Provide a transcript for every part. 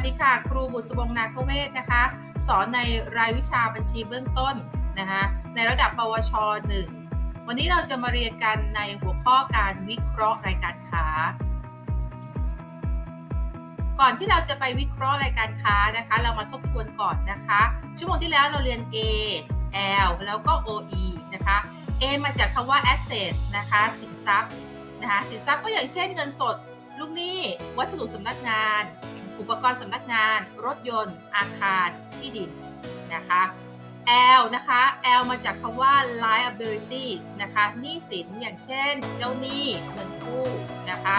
สวัสดีค่ะครูบุษบงนาคเวศนะคะ สอนในรายวิชาบัญชีเบื้องต้นนะคะในระดับปวช 1 วันนี้เราจะมาเรียนกันในหัวข้อการวิเคราะห์รายการค้า ก่อนที่เราจะไปวิเคราะห์รายการค้านะคะ เรามาทบทวนก่อนนะคะ ชั่วโมงที่แล้วเราเรียน A L แล้วก็ OE นะคะ A มาจากคำว่า assets นะคะสินทรัพย์นะคะสินทรัพย์ก็อย่างเช่นเงินสด ลูกหนี้วัสดุสำนักงาน อุปกรณ์สำนักงาน รถยนต์ อาคาร ที่ดินนะคะ L นะคะ L มาจากคำว่า liabilities นะคะหนี้สินอย่างเช่น เจ้าหนี้เงินกู้นะคะ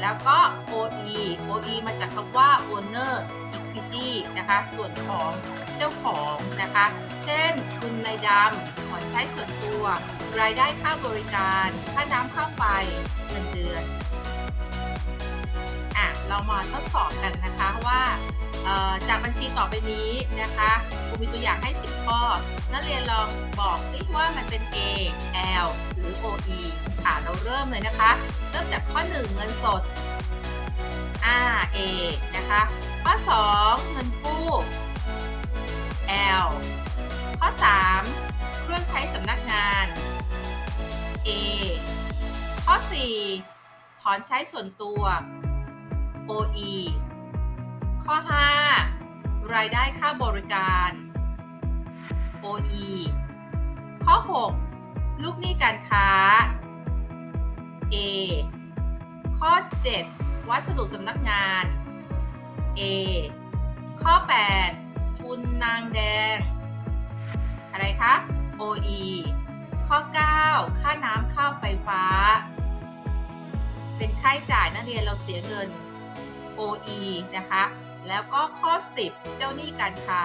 แล้วก็ OE OE มาจากคำว่า owners equity นะคะ ส่วนของเจ้าของนะคะ เช่นทุนในดำผ่อนใช้ส่วนตัว รายได้ค่าบริการ ค่าน้ำค่าไฟเงินเดือน อะเรามาทดสอบกันนะคะว่าจากบัญชีต่อไปนี้นะคะครูมีตัวอย่างให้ 10 ข้อ นักเรียนลองบอกซิว่ามันเป็น A L หรือ OE ค่ะเราเริ่มเลยนะคะ เริ่มจากข้อ 1 เงินสดอ่า A นะคะ ข้อ 2 เงินกู้ L ข้อ 3 เครื่องใช้สำนักงาน A ข้อ 4 ถอนใช้ส่วนตัว OE ข้อ 5 รายได้ค่าบริการ OE ข้อ 6 ลูกหนี้การค้า A ข้อ 7 วัสดุสำนักงาน A ข้อ 8 ทุนนางแดง อะไรคะ OE ข้อ 9 ค่าน้ำค่าไฟฟ้า เป็นค่าใช้จ่ายนักเรียนเราเสียเงิน OE นะคะ แล้วก็ข้อ 10 เจ้าหนี้การค้า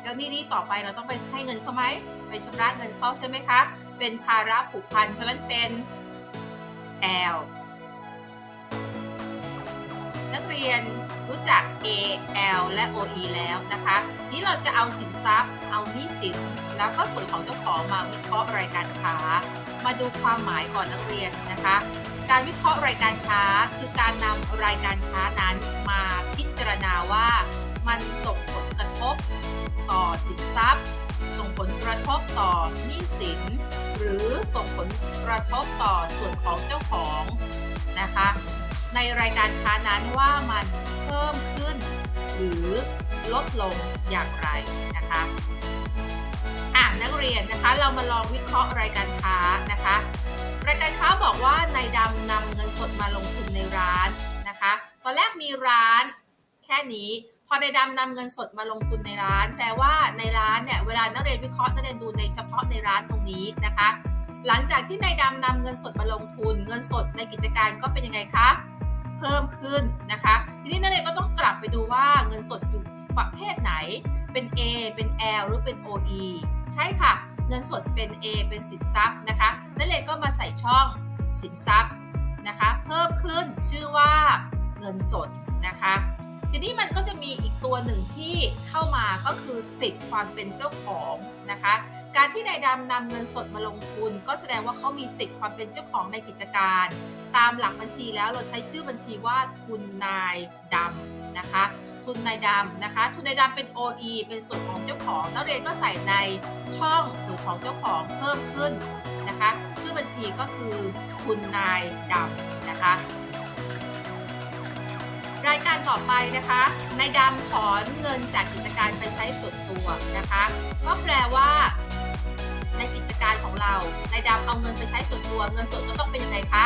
เจ้าหนี้นี้ต่อไปเราต้องไปให้เงินเขาไหม ไปชำระเงินเขาใช่ไหมคะ เป็นภาระผูกพัน เพราะนั้นเป็น L นักเรียนรู้จัก A L และ OE แล้วนะคะ นี้เราจะเอาสินทรัพย์ เอาหนี้สิน แล้วก็ส่วนของเจ้าของมาวิเคราะห์รายการค้า มาดูความหมายก่อนนักเรียนนะคะ การวิเคราะห์รายการค้าคือการนำรายการค้านั้นมาพิจารณาว่ามันส่งผลกระทบต่อสินทรัพย์ ส่งผลกระทบต่อหนี้สิน หรือส่งผลกระทบต่อส่วนของเจ้าของนะคะ ในรายการค้านั้นว่ามันเพิ่มขึ้น หรือลดลงอย่างไรนะคะอะนักเรียนนะคะเรามาลองวิเคราะห์รายการค้านะคะ รายการค้าบอกว่านายดำนำเงินสดมาลงทุนในร้านนะคะ ตอนแรกมีร้านแค่นี้ พอนายดำนำเงินสดมาลงทุนในร้าน แปลว่าในร้านเนี่ยเวลานักเรียนวิเคราะห์นักเรียนดูในเฉพาะในร้านตรงนี้นะคะ หลังจากที่นายดำนำเงินสดมาลงทุน เงินสดในกิจการก็เป็นยังไงคะ เพิ่มขึ้นนะคะ ทีนี้นักเรียนก็ต้องกลับไปดูว่าเงินสดอยู่ประเภทไหน เป็น A เป็น L หรือเป็น OE ใช่ค่ะ เงินสดเป็น A เป็นสินทรัพย์นะคะนักเรียก็มาใส่ช่องสินทรัพย์นะคะเพิ่มขึ้นชื่อว่าเงินสดนะคะทีนี้มันก็จะมีอีกตัวหนึ่งที่เข้ามาก็คือสิทธิ์ความเป็นเจ้าของนะคะการที่นายดำนำเงินสดมาลงทุน ก็แสดงว่าเขามีสิทธิ์ความเป็นเจ้าของในกิจการ ตามหลักบัญชีแล้วเราใช้ชื่อบัญชีว่าทุนนายดำนะคะ ทุนนายดำนะคะ ทุนนายดำเป็น OE เป็นส่วนของเจ้าของ นักเรียนก็ใส่ในช่องส่วนของเจ้าของเพิ่มขึ้นนะคะ ชื่อบัญชีก็คือทุนนายดำนะคะ รายการต่อไปนะคะนายดำถอนเงินจากกิจการไปใช้ส่วนตัวนะคะ ก็แปลว่าในกิจการของเรานายดำเอาเงินไปใช้ส่วนตัว เงินสดก็ต้องเป็นยังไงคะ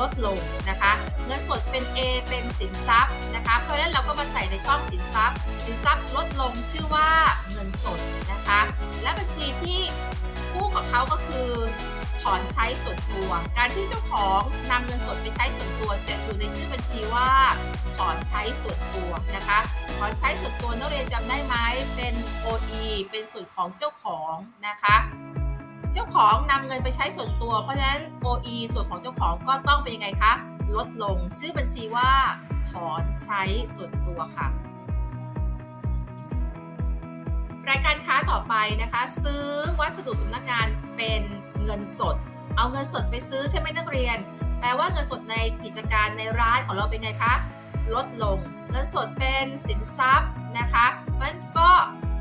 ลดลงนะคะเงินสดเป็น A เป็นสินทรัพย์นะคะเพราะฉะนั้นเราก็มาใส่ในช่องสินทรัพย์ สินทรัพย์ลดลงชื่อว่าเงินสดนะคะและบัญชีที่คู่กับเขาก็คือถอนใช้ส่วนตัว การที่เจ้าของนำเงินสดไปใช้ส่วนตัวจะอยู่ในชื่อบัญชีว่าถอนใช้ส่วนตัวนะคะถอนใช้ส่วนตัวนักเรียนจำได้ไหมเป็น OE เป็นส่วนของเจ้าของนะคะ เจ้าของนำเงินไปใช้ส่วนตัว เพราะฉะนั้น OE ส่วนของเจ้าของก็ต้องเป็นยังไงคะลดลงชื่อบัญชีว่าถอนใช้ส่วนตัวค่ะ รายการค้าต่อไปนะคะ ซื้อวัสดุสำนักงานเป็นเงินสด เอาเงินสดไปซื้อใช่ไหมนักเรียน แปลว่าเงินสดในกิจการในร้านของเราเป็นไงคะลลดลง เงินสดเป็นสินทรัพย์นะคะมันก็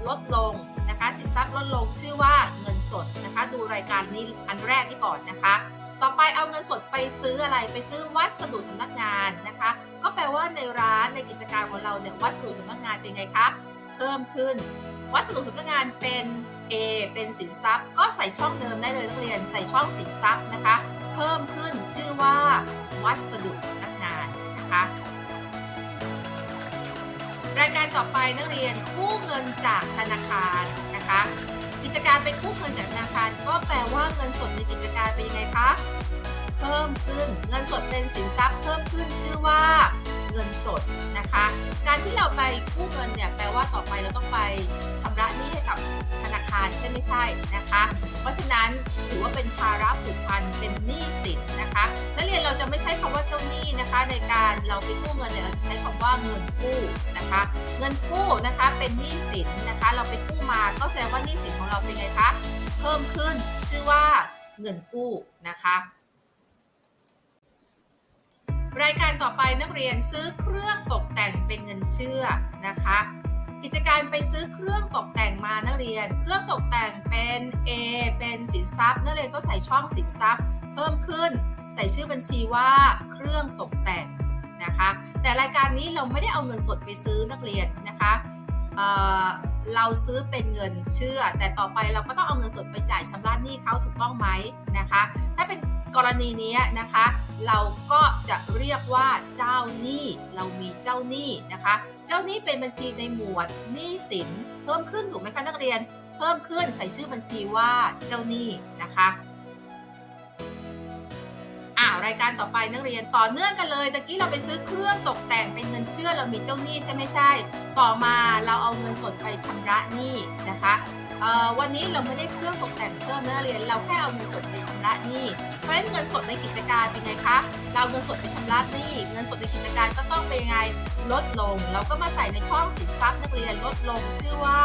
ลดลง นะคะ สินทรัพย์ลดลงชื่อว่าเงินสดนะคะ ดูรายการนี้อันแรกที่ก่อนนะคะ ต่อไปเอาเงินสดไปซื้ออะไรไปซื้อวัสดุสำนักงานนะคะ ก็แปลว่าในร้านในกิจการของเราเนี่ยวัสดุสำนักงานเป็นไงคะเพิ่มขึ้น วัสดุสำนักงานเป็น A เป็นสินทรัพย์ ก็ใส่ช่องเดิมได้เลยนักเรียนใส่ช่องสินทรัพย์นะคะ เพิ่มขึ้นชื่อว่า วัสดุสำนักงานนะคะ รายการต่อไปนักเรียนกู้เงินจากธนาคารนะคะ กิจการไปกู้เงินจากธนาคาร ก็แปลว่าเงินสดในกิจการเป็นยังไงคะเพิ่มขึ้นเงินสดเป็นสินทรัพย์เพิ่มขึ้นชื่อว่าเงินสดนะคะ การที่เราไปกู้เงินเนี่ยแปลว่าต่อไปเราต้องไปชำระหนี้ให้กับธนาคารใช่ไม่ใช่นะคะ เพราะฉะนั้นถือว่าเป็นภาระผูก ใช้คำว่าเจ้าหนี้นะคะ ในการเราไปกู้เงินเนี่ยเราจะใช้คำว่าเงินกู้นะคะ เงินกู้นะคะเป็นหนี้สินนะคะ เราไปกู้มาก็แสดงว่าหนี้สินของเราเป็นไงคะเพิ่มขึ้นชื่อว่าเงินกู้นะคะรายการต่อไปนักเรียนซื้อเครื่องตกแต่งเป็นเงินเชื่อนะคะ กิจการไปซื้อเครื่องตกแต่งมานักเรียน เครื่องตกแต่งเป็น A เป็นสินทรัพย์นักเรียนก็ใส่ช่องสินทรัพย์ เพิ่มขึ้น ใส่ชื่อบัญชีว่าเครื่องตกแต่งนะคะ แต่รายการนี้เราไม่ได้เอาเงินสดไปซื้อนักเรียนนะคะเเราซื้อเป็นเงินเชื่อ แต่ต่อไปเราก็ต้องเอาเงินสดไปจ่ายชำระหนี้เขาถูกต้องไหมนะคะ ถ้าเป็นกรณีนี้นะคะ เราก็จะเรียกว่าเจ้าหนี้เรามีเจ้าหนี้นะคะ เจ้าหนี้เป็นบัญชีในหมวดหนี้สินเพิ่มขึ้นถูกไหมคะนักเรียน เพิ่มขึ้นใส่ชื่อบัญชีว่าเจ้าหนี้นะคะ รายการต่อไปนักเรียนต่อเนื่องกันเลยตะกี้เราไปซื้อเครื่องตกแต่งเป็นเงินเชื่อเรามีเจ้าหนี้ใช่ไม่ใช่ ต่อมาเราเอาเงินสดไปชำระหนี้นะคะวันนี้เราไม่ได้เครื่องตกแต่งเพิ่มนะนักเรียน เราแค่เอาเงินสดไปชำระหนี้เพราะฉะนั้นเงินสดในกิจการเป็นไงคะเราเงินสดไปชำระหนี้เงินสดในกิจการก็ต้องเป็นไงลดลง เราก็มาใส่ในช่องสินทรัพย์นักเรียนลดลงชื่อว่า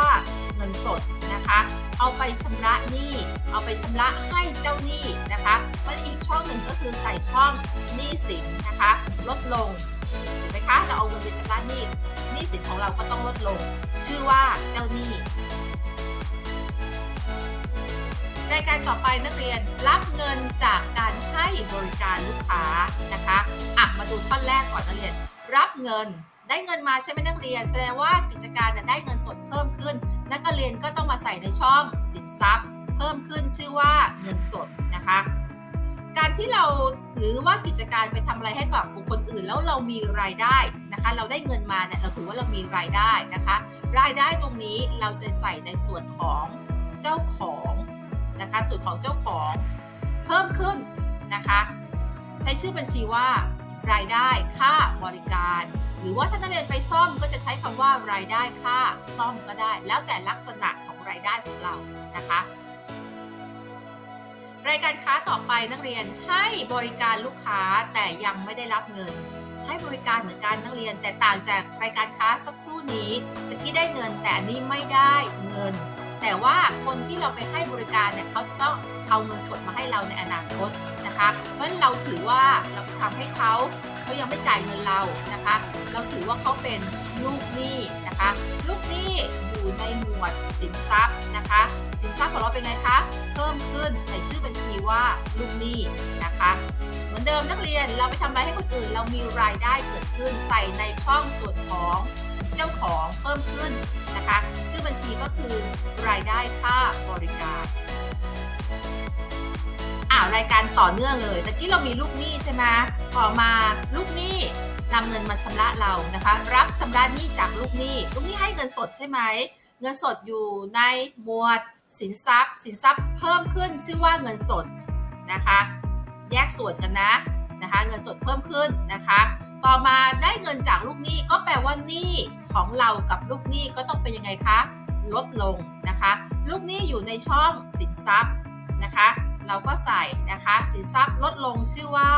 เงินสดนะคะ เอาไปชำระหนี้เอาไปชำระให้เจ้าหนี้นะคะมันอีก นึ่งก็คือใส่ช่องหนี้สินนะคะ ลดลงเห็นไหมคะเราเอาเงินไปชำระหนี้หนี้สินของเราก็ต้องลดลง ชื่อว่าเจ้าหนี้รายการต่อไปนักเรียนรับเงินจากการให้บริการลูกค้านะคะอะมาดูท่อนแรกก่อนนักเรียน รับเงินได้เงินมาใช่ไหมนักเรียน แสดงว่ากิจการได้เงินสดเพิ่มขึ้น นักเรียนก็ต้องมาใส่ในช่องสินทรัพย์ เพิ่มขึ้นชื่อว่าเงินสดนะคะ การที่เราหรือว่ากิจการไปทำอะไรให้กับบุคคลอื่น แล้วเรามีรายได้นะคะ เราได้เงินมาเนี่ยเราถือว่าเรามีรายได้นะคะ รายได้ตรงนี้เราจะใส่ในส่วนของเจ้าของนะคะ ส่วนของเจ้าของเพิ่มขึ้นนะคะ ใช้ชื่อบัญชีว่ารายได้ค่าบริการ หรือว่าถ้านักเรียนไปซ่อมก็จะใช้คำว่ารายได้ค่าซ่อมก็ได้ แล้วแต่ลักษณะของรายได้ของเรานะคะ รายการค้าต่อไปนักเรียนให้บริการลูกค้าแต่ยังไม่ได้รับเงิน ให้บริการเหมือนกันนักเรียน แต่ต่างจากรายการค้าสักครู่นี้ตะกี้ได้เงินแต่อันนี้ไม่ได้เงิน แต่ว่าคนที่เราไปให้บริการเนี่ยเขาจะต้องเอาเงินสดมาให้เราในอนาคตนะคะเพราะเราถือว่าเราทำให้เขาเขายังไม่จ่ายเงินเรานะคะ เราถือว่าเขาเป็นลูกหนี้ นะคะลูกหนี้อยู่ในหมวดสินทรัพย์นะคะ สินทรัพย์ของเราเป็นไงคะเพิ่มขึ้นใส่ชื่อบัญชีว่าลูกหนี้นะคะเหมือนเดิมนักเรียนเราไปทำอะไรให้คนอื่น เรามีรายได้เกิดขึ้นใส่ในช่องส่วนของเจ้าของเพิ่มขึ้นนะคะ ชื่อบัญชีก็คือรายได้ค่าบริการอ่ารายการต่อเนื่องเลยตะกี้เรามีลูกหนี้ใช่ไหมต่อมาลูกหนี้ นำเงินมาชำระเรานะคะ รับชำระหนี้จากลูกหนี้ลูกหนี้ให้เงินสดใช่ไหมเงินสดอยู่ในหมวดสินทรัพย์ สินทรัพย์เพิ่มขึ้นชื่อว่าเงินสดนะคะ แยกส่วนกันนะนะคะ เงินสดเพิ่มขึ้นนะคะ ต่อมาได้เงินจากลูกหนี้ก็แปลว่าหนี้ของเรากับลูกหนี้ก็ต้องเป็นยังไงคะลดลงนะคะ ลูกหนี้อยู่ในช่องสินทรัพย์นะคะ เราก็ใส่นะคะ สินทรัพย์ลดลงชื่อว่า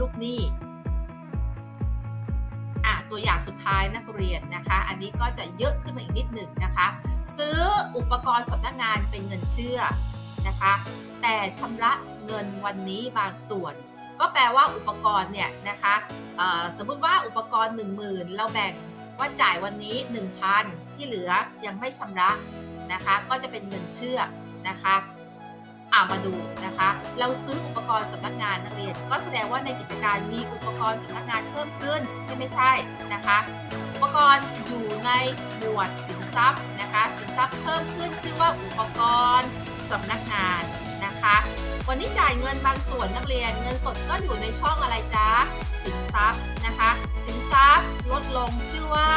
ลูกหนี้ ตัวอย่างสุดท้ายนักเรียนนะคะ อันนี้ก็จะเยอะขึ้นมาอีกนิดหนึ่งนะคะ ซื้ออุปกรณ์สำนักงานเป็นเงินเชื่อนะคะ แต่ชำระเงินวันนี้บางส่วน ก็แปลว่าอุปกรณ์เนี่ยนะคะสมมติว่าอุปกรณ์ 10,000 เราแบ่งว่าจ่ายวันนี้ 1,000 ที่เหลือยังไม่ชำระนะคะ ก็จะเป็นเงินเชื่อนะคะ อ่ามาดูนะคะ เราซื้ออุปกรณ์สำนักงานนักเรียน ก็แสดงว่าในกิจการมีอุปกรณ์สำนักงานเพิ่มขึ้นใช่ไม่ใช่นะคะ อุปกรณ์อยู่ในหมวดสินทรัพย์นะคะ สินทรัพย์เพิ่มขึ้นชื่อว่าอุปกรณ์สำนักงานนะคะ วันนี้จ่ายเงินบางส่วนนักเรียน เงินสดก็อยู่ในช่องอะไรจ๊ะสินทรัพย์นะคะ สินทรัพย์ลดลงชื่อว่า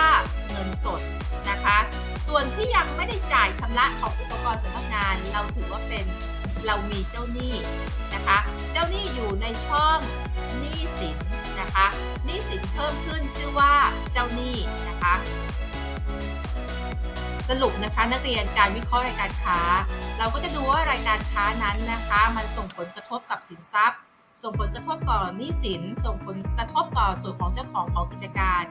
เงินสดนะคะ ส่วนที่ยังไม่ได้จ่ายชำระของอุปกรณ์สำนักงาน เราถือว่าเป็น เรามีเจ้าหนี้นะคะ เจ้าหนี้อยู่ในช่องหนี้สินนะคะหนี้สินเพิ่มขึ้นชื่อว่าเจ้าหนี้นะคะ สรุปนะคะนักเรียนการวิเคราะห์รายการค้า เราก็จะดูว่ารายการค้านั้นนะคะ มันส่งผลกระทบกับสินทรัพย์ ส่งผลกระทบต่อหนี้สิน ส่งผลกระทบต่อส่วนของเจ้าของของกิจการ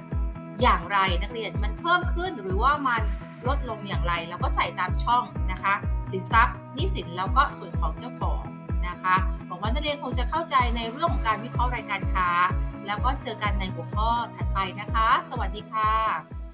อย่างไรนักเรียนมันเพิ่มขึ้นหรือว่ามัน ลดลงอย่างไรเราก็ใส่ตามช่องนะคะ สินทรัพย์หนี้สินแล้วก็ส่วนของเจ้าของนะคะหวังว่านักเรียนคงจะเข้าใจในเรื่องของการวิเคราะห์รายการค้า แล้วก็เจอกันในหัวข้อถัดไปนะคะ สวัสดีค่ะ